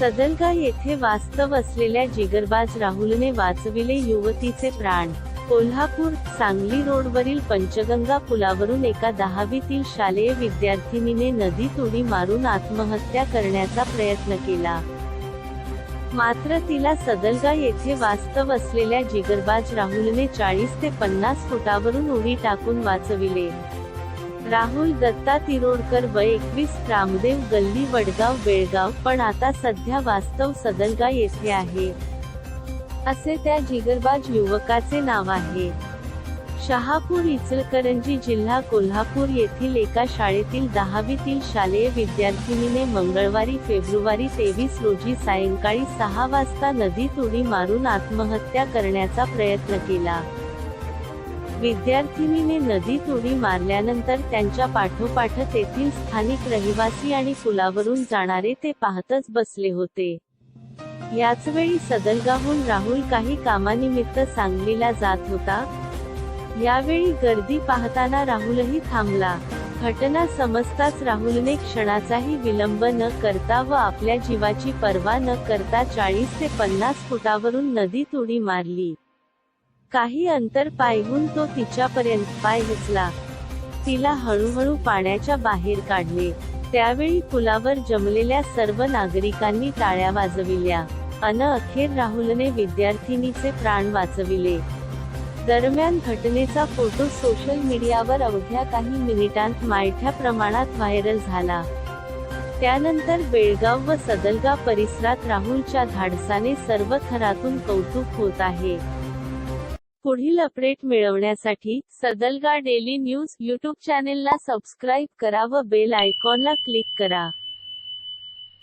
सदलगा येथे वास्तव असलेल्या जिगरबाज राहुलने वाचविले युवतीचे प्राण. कोल्हापूर सांगली रोडवरील पंचगंगा पुलावरून एका दहावीतील शालेय विद्यार्थिनीने नदीत उडी मारून आत्महत्या करण्याचा प्रयत्न केला. मात्र तिला सदलगा येथे वास्तव असलेल्या जिगरबाज राहुलने चाळीस ते पन्नास फुटावरून उडी टाकून वाचविले. राहुल दत्ता तिरोडकर व एकवीस रामदेव गल्ली वडगाव बेळगाव पण आता सध्या वास्तव सदलगा येथे आहे. असे त्या जिगरबाज युवकाचे नाव आहे. शहापूर इचलकरंजी जिल्हा कोल्हापूर येथील एका शाळेतील दहावीतील शालेय विद्यार्थिनीने मंगळवारी फेब्रुवारी तेवीस रोजी सायंकाळी सहा वाजता नदीत उडी मारून आत्महत्या करण्याचा प्रयत्न केला. विद्यार्थिनीने नदीत उडी मारल्यानंतर त्यांच्या पाठोपाठ तेथील स्थानिक रहिवासी आणि पुलावरून जाणारे ते पाहतच बसले होते. याचवेळी सदलगाहून राहुल काही कामानिमित्त सांगलीला जात होता. यावेळी गर्दी पाहताना राहुलही थांबला. घटना समजताच राहुलने क्षणाचाही विलंब न करता व आपल्या जीवाची पर्वा न करता चाळीस ते पन्नास फुटावरून नदीत उडी मारली. काही अंतर पायहून तो तिच्यापर्यंत पाय घुसला तिला हळूहळू पाण्याच्या बाहेर काढले. त्यावेळी पुलावर जमलेल्या सर्व नागरिकांनी टाळ्या वाजविल्या. अन अखेर राहुलने विद्यार्थिनीचे प्राण वाचविले. दरम्यान घटनेचा फोटो सोशल मीडियावर अवघ्या काही मिनिटांत मायठ्या प्रमाणात व्हायरल झाला. त्यानंतर बेळगाव व सदलगा परिसरात राहुलच्या धाडसाने सर्व थरातून कौतुक होत आहे. पुढील अपडेट मिळवण्यासाठी सदलगा डेली न्यूज युट्यूब चॅनेलला सबस्क्राईब करा व बेल आयकॉनला क्लिक करा.